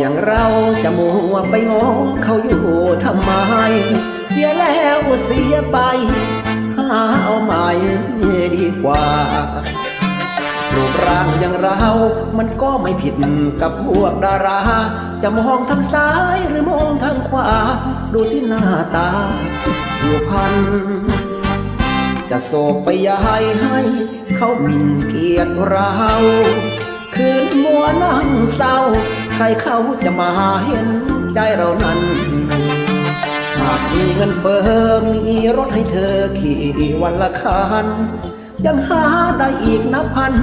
อย่างเราจะมัวไปงอเขาอยู่ทำไม เสียแล้วเสียไป หาเอาใหม่ดีกว่ารูปร่างอย่างเรา มันก็ไม่ผิดกับพวกดารา จะมองทางซ้ายหรือมองทางขวา ดูที่หน้าตาผิวพรรณจะโศกไปยายให้เขาหมิ่นเกียรติเรา คืนมัวนั่งเศร้า ใครเขาจะมาเห็นใจเรานั้น หากมีเงินเฟ้อมีรถให้เธอขี่วันละคัน ยังหาได้อีกนับพัน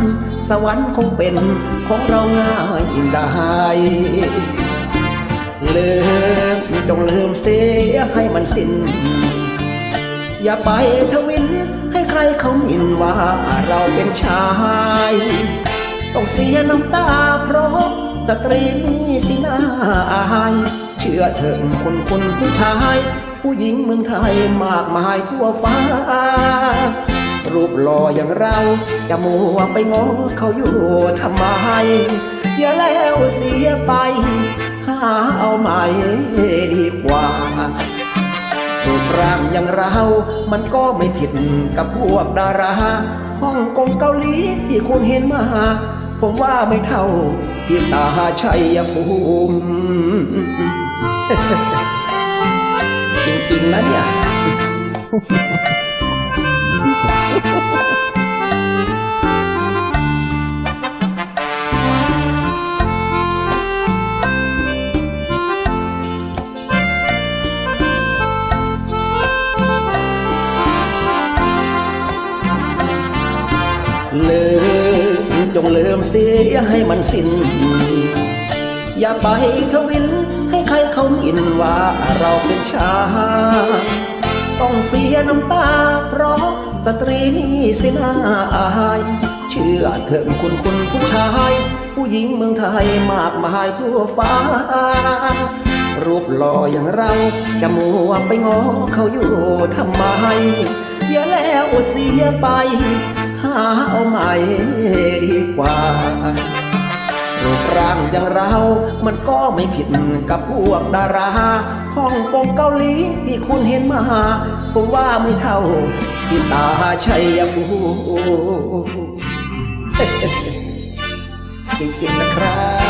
สวรรค์คงเป็นของเราง่ายได้ลืมจงลืมเสียให้มันสิ้น อย่าไปทวินให้ใครเขาหมิ่นว่าเราเป็นชาย ต้องเสียน้ำตาเพราะ สตรีนี่สินาอาย เชื่อเถอะคนคนผู้ชาย ผู้หญิงเมืองไทยมากมายทั่วฟ้า รูปหล่ออย่างเราจะมัวไปง้อเขาอยู่ทำไมเสียแล้วเสียไป หาเอาใหม่ดีกว่ารูปร่างอย่างเรา มันก็ไม่ผิดกับพวกดาราฮ่องกงเกาหลีที่คุณเห็นมา ผมว่าไม่เท่าพี่ตาชัยภูมิจริงๆนะเนี่ยลืม จงลืมเสียให้มันสิ้น อย่าไปทวิน ให้ใครเขาหมิ่นว่าเราเป็นชา ต้องเสียน้ำตา เพราะสตรีนี่สินาอาย เชื่อเถอะคุณคุณผู้ชาย ผู้หญิงเมืองไทยมากมายทั่วฟ้า รูปหล่ออย่างเราจะมัวไปง้อเขาอยู่ทำไมเสียแล้วเสียไป หาเอาใหม่ดีกว่า รูปร่างอย่างเรา มันก็ไม่ผิดกับพวกดาราฮ่องกงเกาหลีที่คุณเห็นมา ผมว่าไม่เท่าพี่ตาชัยภูมิจริงๆนะครับ